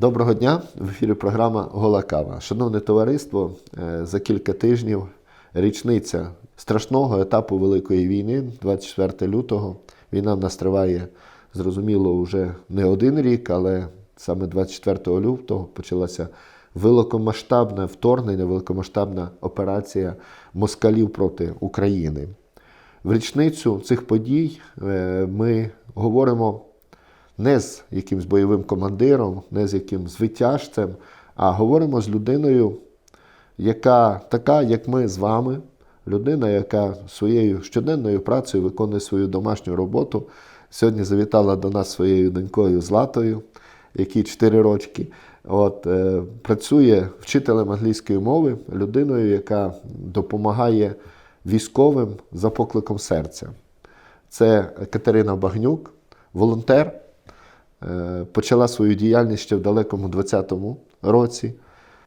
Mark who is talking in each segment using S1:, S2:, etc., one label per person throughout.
S1: Доброго дня! В ефірі програма Гола Кава. Шановне товариство, е, за кілька тижнів річниця страшного етапу Великої війни, 24 лютого. Війна в нас триває, зрозуміло, вже не один рік, але саме 24 лютого почалася великомасштабне вторгнення, великомасштабна операція москалів проти України. В річницю цих подій е, ми говоримо не з якимсь бойовим командиром, не з якимсь звитяжцем, а говоримо з людиною, яка така, як ми з вами, людина, яка своєю щоденною працею виконує свою домашню роботу. Сьогодні завітала до нас своєю донькою Златою, якій 4 рочки. От, е, працює вчителем англійської мови, людиною, яка допомагає військовим за покликом серця. Це Катерина Багнюк, волонтер. Е, Почала свою діяльність ще в далекому 20-му році.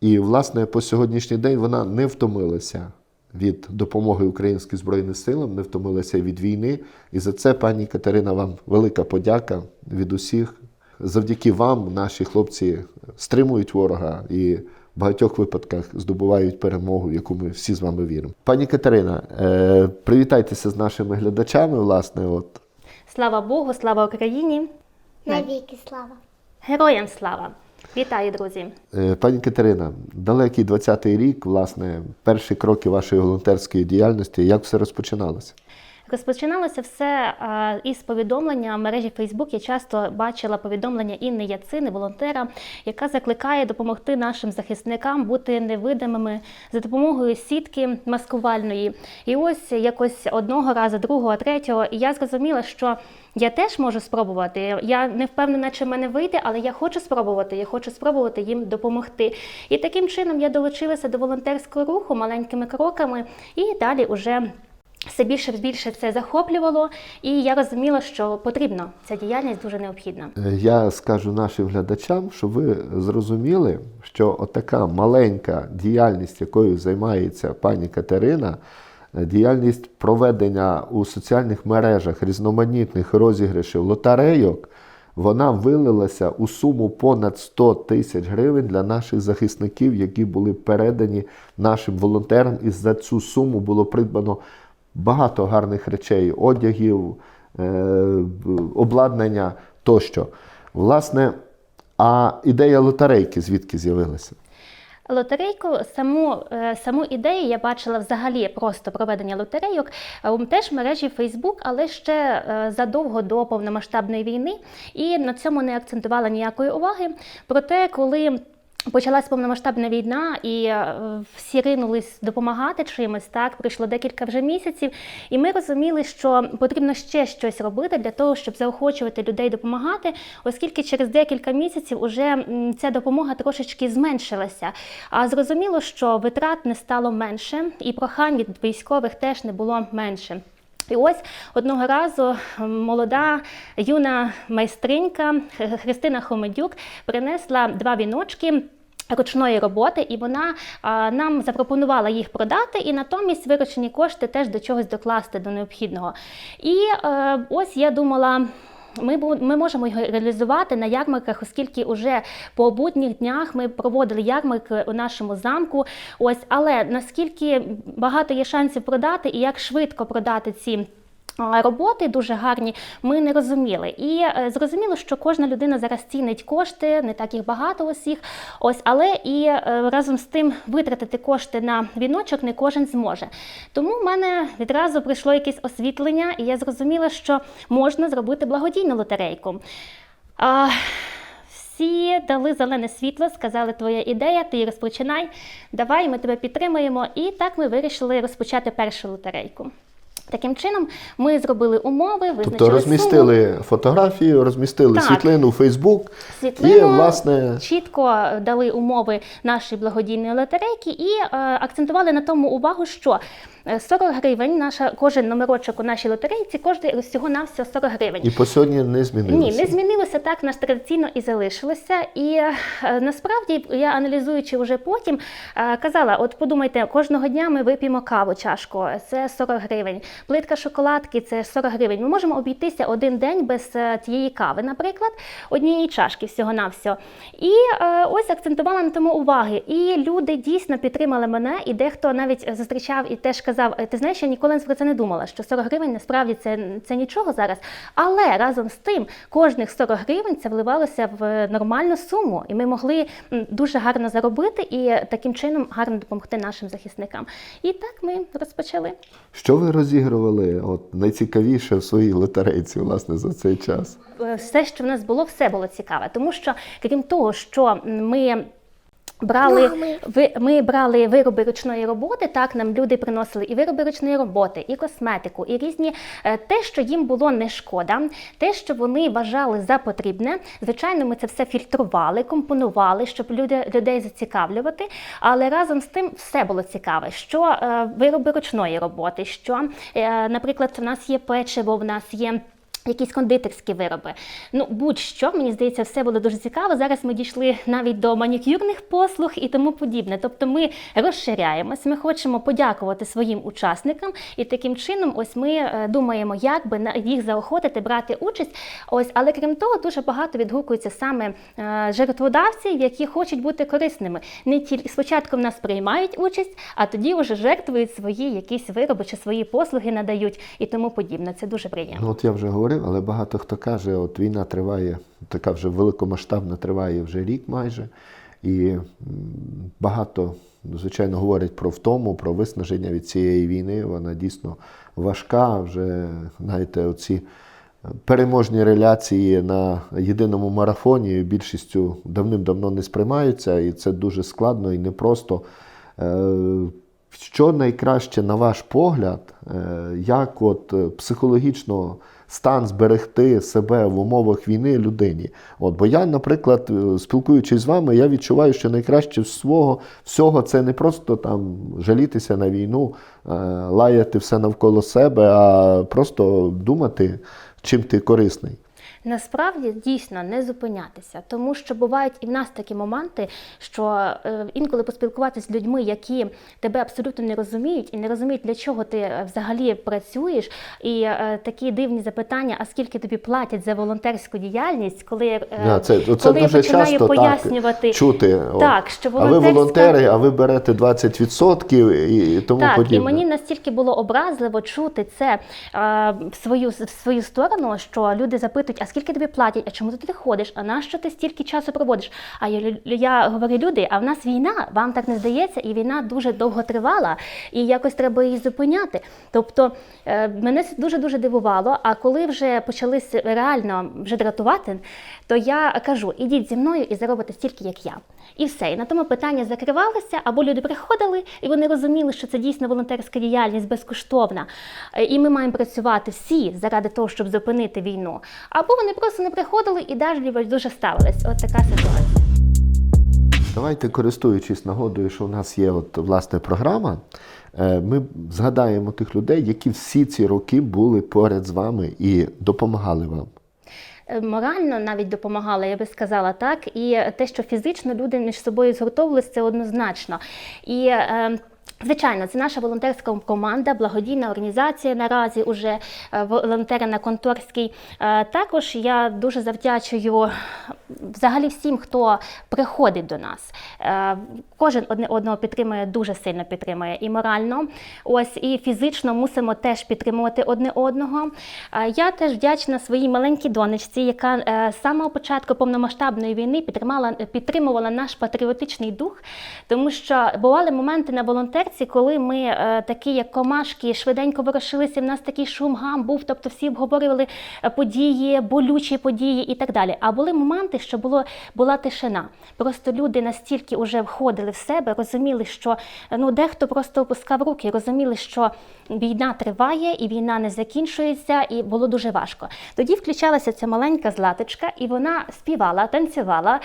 S1: І, власне, по сьогоднішній день вона не втомилася від допомоги Українським Збройним силам, не втомилася від війни. І за це, пані Катерина, вам велика подяка від усіх. Завдяки вам наші хлопці стримують ворога і в багатьох випадках здобувають перемогу, в яку ми всі з вами віримо. Пані Катерина, е, привітайтеся з нашими глядачами. Власне, от
S2: Слава Богу, слава Україні!
S3: Навіки слава.
S2: Героям слава! Вітаю, друзі!
S1: Е, Пані Катерина, далекий 20-й рік, власне, перші кроки вашої волонтерської діяльності. Як все розпочиналося?
S2: Розпочиналося все із повідомлення в мережі Фейсбук. Я часто бачила повідомлення Інни Яцини, волонтера, яка закликає допомогти нашим захисникам бути невидимими за допомогою сітки маскувальної. І ось якось одного разу, другого, третього, і я зрозуміла, що я теж можу спробувати. Я не впевнена, чи в мене вийде, але я хочу спробувати. Я хочу спробувати їм допомогти. І таким чином я долучилася до волонтерського руху маленькими кроками і далі уже. Все більше і більше це захоплювало, і я розуміла, що потрібно ця діяльність дуже необхідна.
S1: Е, Я скажу нашим глядачам, щоб ви зрозуміли, що отака маленька діяльність, якою займається пані Катерина, е, діяльність проведення у соціальних мережах різноманітних розіграшів лотерейок, вона вилилася у суму понад 100 тисяч гривень для наших захисників, які були передані нашим волонтерам. І за цю суму було придбано багато гарних речей, одягів, е, обладнання тощо. Власне, а ідея лотерейки звідки з'явилася?
S2: Лотерейку, саму, е, саму ідею я бачила взагалі просто проведення лотерейок теж в мережі Facebook, але ще е, задовго до повномасштабної війни, і на цьому не акцентувала ніякої уваги. Проте, коли Почалась повномасштабна війна, і е, всі ринулись допомагати чимось. Так пройшло декілька вже місяців, і ми розуміли, що потрібно ще щось робити для того, щоб заохочувати людей допомагати, оскільки через декілька місяців уже ця допомога трошечки зменшилася. А зрозуміло, що витрат не стало менше, і прохань від військових теж не було менше. І ось одного разу молода юна майстринька Христина Хомедюк принесла два віночки. Ручної роботи, і вона а, нам запропонувала їх продати, і натомість виручені кошти теж до чогось докласти до необхідного. І е, ось я думала. Ми ми можемо його реалізувати на ярмарках, оскільки вже по будніх днях ми проводили ярмарки у нашому замку. Ось, але наскільки багато є шансів продати, і як швидко продати ці. А, Роботи дуже гарні, ми не розуміли. І е, зрозуміло, що кожна людина зараз цінить кошти, не так їх багато усіх. Ось, але і е, разом з тим витратити кошти на віночок не кожен зможе. Тому в мене відразу прийшло якесь освітлення, і я зрозуміла, що можна зробити благодійну лотерейку. А, всі дали зелене світло, сказали, твоя ідея, ти її розпочинай, давай, ми тебе підтримуємо. І так ми вирішили розпочати першу лотерейку. Таким чином, ми зробили умови, визначили
S1: Тобто
S2: суму.
S1: розмістили фотографію, розмістили
S2: Так.
S1: світлину у Фейсбук, і, власне,
S2: чітко дали умови нашої благодійної лотерейки і е, акцентували на тому увагу, що 40 гривень. Наша кожен номерочок у нашій лотерейці коштує всього на всього 40 гривень.
S1: І по сьогодні не змінилося.
S2: Ні, не змінилося так, в нас традиційно і залишилося. І е, насправді я аналізуючи вже потім, е, казала: от подумайте, кожного дня ми вип'ємо каву, чашку, це 40 гривень. Плитка шоколадки це 40 гривень. Ми можемо обійтися один день без е, тієї кави, наприклад, однієї чашки всього на всього. І е, ось акцентувала на тому уваги. І люди дійсно підтримали мене, і дехто навіть зустрічав і теж казав: ти знаєш, я ніколи про це не думала, що 40 гривень насправді це, це нічого зараз. Але разом з тим, кожних 40 гривень це вливалося в нормальну суму, і ми могли дуже гарно заробити і таким чином гарно допомогти нашим захисникам. І так ми розпочали.
S1: Що ви розігрували от, найцікавіше в своїй лотерейці, власне, за цей час?
S2: Е, все, що в нас було, все було цікаве, тому що крім того, що ми. Брали ви, ми брали вироби ручної роботи. Так нам люди приносили і вироби ручної роботи, і косметику, і різні е, те, що їм було не шкода, те, що вони вважали за потрібне. Звичайно, ми це все фільтрували, компонували, щоб люди людей зацікавлювати. Але разом з тим все було цікаве. Що е, вироби ручної роботи, що, е, наприклад, в нас є печиво, в нас є. Якісь кондитерські вироби. Ну, будь-що, мені здається, все було дуже цікаво. Зараз ми дійшли навіть до манікюрних послуг і тому подібне. Тобто ми розширяємось, ми хочемо подякувати своїм учасникам, і таким чином, ось ми е, думаємо, як би їх заохотити брати участь. Ось, але крім того, дуже багато відгукується саме е, жертводавців, які хочуть бути корисними. Не тільки спочатку в нас приймають участь, а тоді вже жертвують свої якісь вироби чи свої послуги надають і тому подібне. Це дуже приємно.
S1: Ну, от я вже говорив, але багато хто каже, от війна триває, така вже великомасштабна триває вже рік майже. І багато, звичайно, говорять про втому, про виснаження від цієї війни. Вона дійсно важка. Вже, знаєте, оці переможні реляції на єдиному марафоні більшістю давним-давно не сприймаються, і це дуже складно і непросто. Що найкраще, на ваш погляд, е, як от е, психологічно стан зберегти себе в умовах війни людині? От, бо я, наприклад, е, спілкуючись з вами, я відчуваю, що найкраще свого всього це не просто там жалітися на війну, лаяти все навколо себе, а просто думати, чим ти корисний.
S2: Насправді дійсно не зупинятися, тому що бувають і в нас такі моменти, що е, інколи поспілкуватися з людьми, які тебе абсолютно не розуміють і не розуміють, для чого ти е, взагалі працюєш, і е, такі дивні запитання, а скільки тобі платять за волонтерську діяльність, коли,
S1: Да, це, це
S2: коли я починаю
S1: часто
S2: пояснювати.
S1: так, чути.
S2: Так, що
S1: А ви волонтери, а ви берете 20% і, тому
S2: Так,
S1: подібне.
S2: і мені настільки було образливо чути це в свою в свою сторону, що люди запитують, а скільки тобі платять, а чому ти туди ходиш, а на що ти стільки часу проводиш? А я, я говорю, люди, а в нас війна, вам так не здається, і війна дуже довго тривала, і якось треба її зупиняти. Тобто е, мене це дуже дуже дивувало. А коли вже почалися реально вже дратувати, то я кажу: ідіть зі мною і заробите стільки, як я. І все. І на тому питання закривалося, або люди приходили, і вони розуміли, що це дійсно волонтерська діяльність безкоштовна. Е, І ми маємо працювати всі заради того, щоб зупинити війну. Або вони просто не приходили і далі дуже ставились. От така ситуація.
S1: Давайте, користуючись нагодою, що у нас є от, власне програма, е, ми згадаємо тих людей, які всі ці роки були поряд з вами і допомагали вам.
S2: Е, Морально навіть допомагала, я би сказала так. І те, що фізично люди між собою згуртовувалися, це однозначно. І е, Звичайно, це наша волонтерська команда, благодійна організація наразі уже е, волонтери на Конторській. Також я дуже завдячую взагалі всім, хто приходить до нас. Кожен одне одного підтримує, дуже сильно підтримує і морально. Ось і фізично мусимо теж підтримувати одне одного. Е, Я теж вдячна своїй маленькій донечці, яка е, з самого початку повномасштабної війни підтримала, підтримувала наш патріотичний дух, тому що бували моменти на волонтерці, коли ми е, такі, як комашки, швиденько ворушилися. В нас такий шум гам був, тобто всі обговорювали події, болючі події і так далі. А були моменти, що було була тишина. Просто люди настільки вже входили в себе, розуміли, що ну дехто просто опускав руки, розуміли, що війна триває і війна не закінчується, і було дуже важко. Тоді включалася ця маленька златочка, і вона співала, танцювала,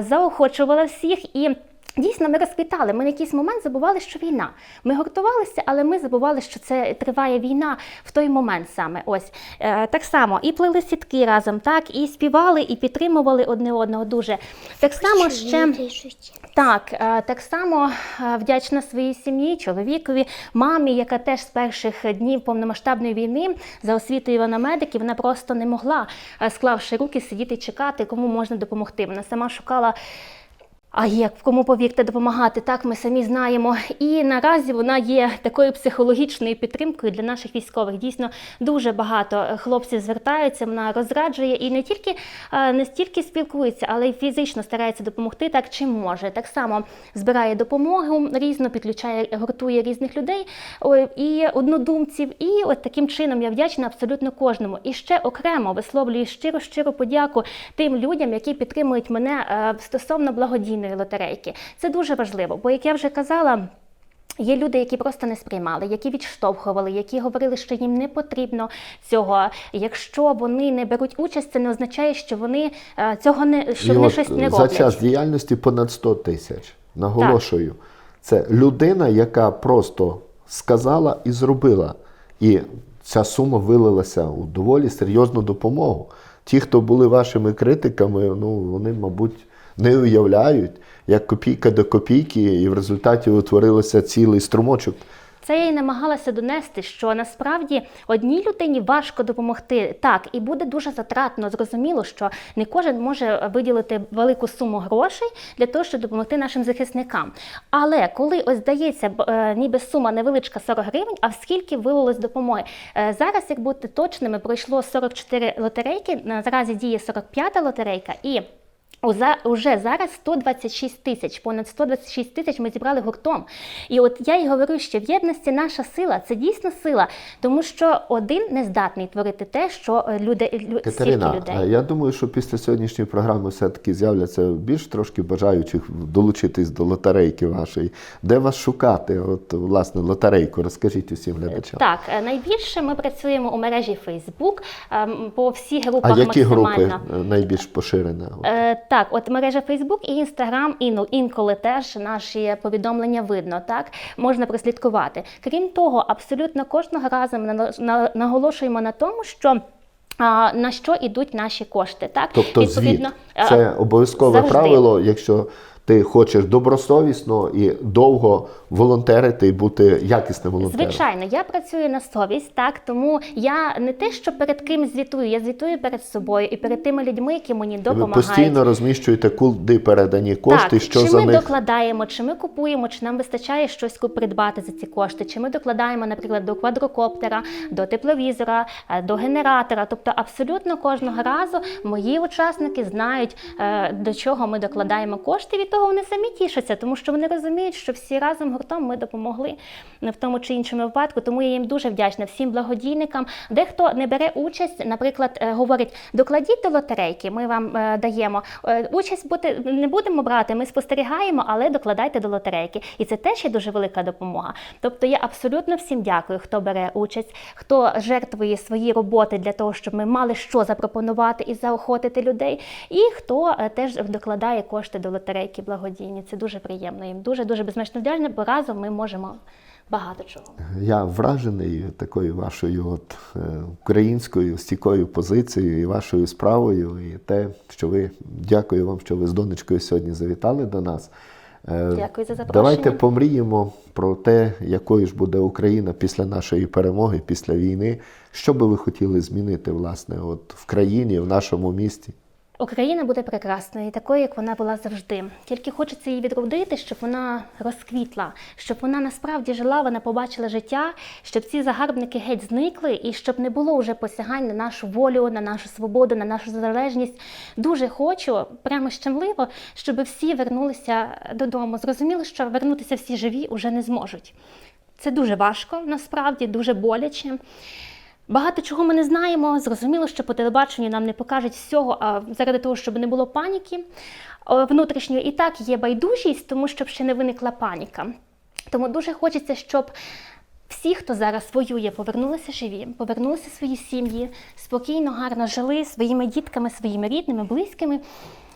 S2: заохочувала всіх і. Дійсно, ми розквітали. Ми на якийсь момент забували, що війна. Ми гуртувалися, але ми забували, що це триває війна в той момент саме. Ось е, так само і плели сітки разом, так і співали, і підтримували одне одного дуже. Так само ще. Так, е, так само е, вдячна своїй сім'ї, чоловікові, мамі, яка теж з перших днів повномасштабної війни за освітою вона медиків, вона просто не могла, е, склавши руки, сидіти і чекати, кому можна допомогти. Вона сама шукала. А як кому повірте допомагати, так ми самі знаємо. І наразі вона є такою психологічною підтримкою для наших військових. Дійсно, дуже багато е, хлопців звертаються. Вона розраджує і не тільки е, не стільки спілкується, але й фізично старається допомогти так, чим може. Так само збирає допомогу різно, підключає, гуртує різних людей і однодумців. І от таким чином я вдячна абсолютно кожному. І ще окремо висловлюю щиро щиро подяку тим людям, які підтримують мене е, стосовно благодійної лотерейки. Це дуже важливо, бо як я вже казала. Є люди, які просто не сприймали, які відштовхували, які говорили, що їм не потрібно цього. Якщо вони не беруть участь, це не означає, що вони е, цього не що
S1: І
S2: вони
S1: от
S2: щось не роблять.
S1: за час діяльності понад 100 тисяч. Наголошую, це людина, яка просто сказала і зробила. І ця сума вилилася у доволі серйозну допомогу. Ті, хто були вашими критиками, ну вони, мабуть, не уявляють, як копійка до копійки, і в результаті утворилося цілий струмочок.
S2: Це я й намагалася донести, що насправді одній людині важко допомогти так, і буде дуже затратно. Зрозуміло, що не кожен може виділити велику суму грошей для того, щоб допомогти нашим захисникам. Але коли ось здається, е, ніби сума невеличка 40 гривень, а скільки вилилось допомоги? Е, Зараз, як бути точними, пройшло 44 лотерейки. Наразі діє 45-та лотерейка і. Уже зараз 126 тисяч, понад 126 тисяч ми зібрали гуртом. І от я й говорю, що в єдності наша сила це дійсно сила, тому що один не здатний творити те, що е, люди лю-
S1: Катерина,
S2: людей.
S1: я думаю, що після сьогоднішньої програми все-таки з'являться більш трошки бажаючих долучитись до лотерейки вашої. Де вас шукати? От, власне, лотерейку, розкажіть усім глядачам.
S2: Так, е, найбільше ми працюємо у мережі Facebook, ем, по всіх групах
S1: А які групи
S2: максимально.
S1: е, найбільш поширені?
S2: Так, от мережа Facebook і Instagram, і інколи теж наші повідомлення видно, так можна прослідкувати. Крім того, абсолютно кожного разу ми на- на- наголошуємо на тому, що на що йдуть наші кошти. Так,
S1: Тобто звіт. Це обов'язкове
S2: завжди.
S1: правило, якщо ти хочеш добросовісно і довго волонтерити і бути якісним волонтером.
S2: Звичайно, я працюю на совість, так тому я не те, що перед ким звітую, я звітую перед собою і перед тими людьми, які мені
S1: Ви
S2: допомагають.
S1: постійно розміщуєте, куди передані кошти,
S2: так,
S1: що
S2: чи
S1: за
S2: ми
S1: них.
S2: докладаємо, чи ми купуємо, чи нам вистачає щось придбати за ці кошти, чи ми докладаємо, наприклад, до квадрокоптера, до тепловізора, е, до генератора. Тобто, абсолютно кожного разу мої учасники знають, е, до чого ми докладаємо кошти. Того вони самі тішаться, тому що вони розуміють, що всі разом гуртом ми допомогли в тому чи іншому випадку. Тому я їм дуже вдячна всім благодійникам. Дехто не бере участь, наприклад, е, говорить: докладіть до лотерейки, ми вам е, даємо. Е, Участь бути не будемо брати, ми спостерігаємо, але докладайте до лотерейки. І це теж є дуже велика допомога. Тобто я абсолютно всім дякую, хто бере участь, хто жертвує свої роботи для того, щоб ми мали що запропонувати і заохотити людей, і хто теж докладає кошти до лотерейки благодійні. Це дуже приємно. Їм дуже дуже безмежно вдячна, бо разом ми можемо багато чого.
S1: Я вражений такою вашою от, е, українською стійкою позицією і вашою справою, і те, що ви дякую вам, що ви з донечкою сьогодні завітали до нас. Е,
S2: Дякую за запрошення.
S1: Давайте помріємо про те, якою ж буде Україна після нашої перемоги, після війни. Що би ви хотіли змінити власне от, в країні, в нашому місті?
S2: Україна буде прекрасною, такою, як вона була завжди. Тільки хочеться її відродити, щоб вона розквітла, щоб вона насправді жила, вона побачила життя, щоб ці загарбники геть зникли, і щоб не було вже посягань на нашу волю, на нашу свободу, на нашу залежність. Дуже хочу, прямо щемливо, щоб всі вернулися додому. Зрозуміло, що вернутися всі живі уже не зможуть. Це дуже важко, насправді, дуже боляче. Багато чого ми не знаємо. Зрозуміло, що по телебаченню нам не покажуть всього, а заради того, щоб не було паніки внутрішньої. І так є байдужість, тому щоб ще не виникла паніка. Тому дуже хочеться, щоб всі, хто зараз воює, повернулися живі, повернулися в свої сім'ї, спокійно, гарно жили своїми дітками, своїми рідними, близькими.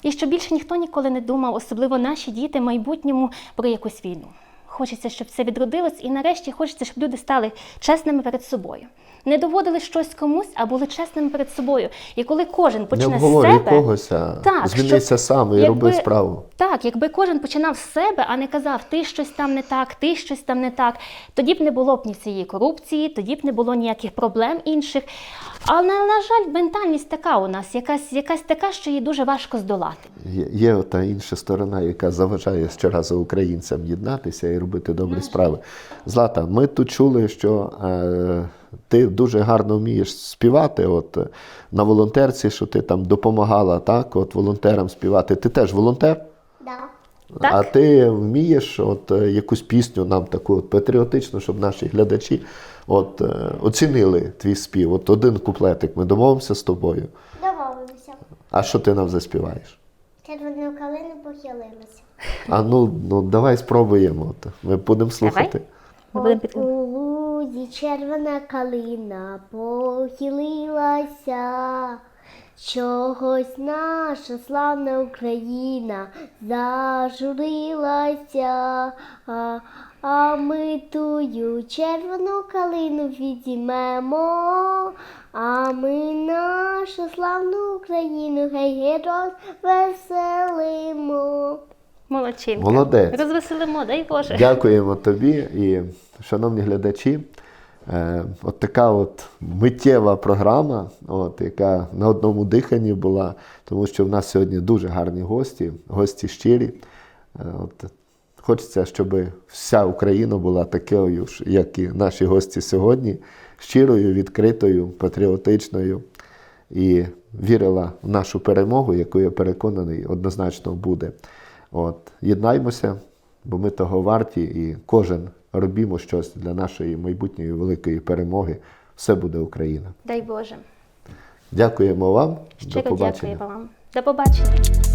S2: і щоб більше ніхто ніколи не думав, особливо наші діти майбутньому про якусь війну. Хочеться, щоб це відродилось, і нарешті хочеться, щоб люди стали чесними перед собою. Не доводили щось комусь, а були чесними перед собою. І коли кожен
S1: Не
S2: почне з себе,
S1: когось, а
S2: Так,
S1: змінися сам і
S2: якби-
S1: роби справу.
S2: так, якби кожен починав з себе, а не казав, ти щось там не так, ти щось там не так, тоді б не було б ні цієї корупції, тоді б не було ніяких проблем інших. Але, на, жаль, ментальність така у нас, якась, якась така, що її дуже важко здолати.
S1: Є, є та інша сторона, яка заважає щоразу українцям єднатися і робити добрі справи. Злата, ми тут чули, що е, ти дуже гарно вмієш співати. От е, на волонтерці, що ти там допомагала, так, от волонтерам співати. Ти теж волонтер?
S3: Да.
S2: Так.
S1: А ти вмієш от е, якусь пісню нам таку от патріотичну, щоб наші глядачі от, е, оцінили твій спів. От один куплетик. Ми домовимося з тобою.
S3: Домовилися.
S1: А що ти нам заспіваєш?
S3: Червону калину похилилися.
S1: А ну, ну давай спробуємо. От. Ми будемо слухати.
S2: Ми будемо
S3: От
S2: під...
S3: у лузі червона калина похилилася. Чогось наша славна Україна зажурилася, а, а ми тую червону калину відімемо, а ми нашу славну Україну гей розвеселимо.
S2: Молодчинка.
S1: Молодець.
S2: Розвеселимо, дай Боже.
S1: Дякуємо тобі і, шановні глядачі. Е, от така от миттєва програма, от, яка на одному диханні була, тому що в нас сьогодні дуже гарні гості, гості щирі. Е, от, хочеться, щоб вся Україна була такою ж, як і наші гості сьогодні, щирою, відкритою, патріотичною і вірила в нашу перемогу, яку я переконаний, однозначно буде. От, єднаймося, бо ми того варті, і кожен робімо щось для нашої майбутньої великої перемоги. Все буде Україна.
S2: Дай Боже.
S1: Дякуємо вам.
S2: Щиро
S1: До побачення.
S2: дякуємо вам. До побачення.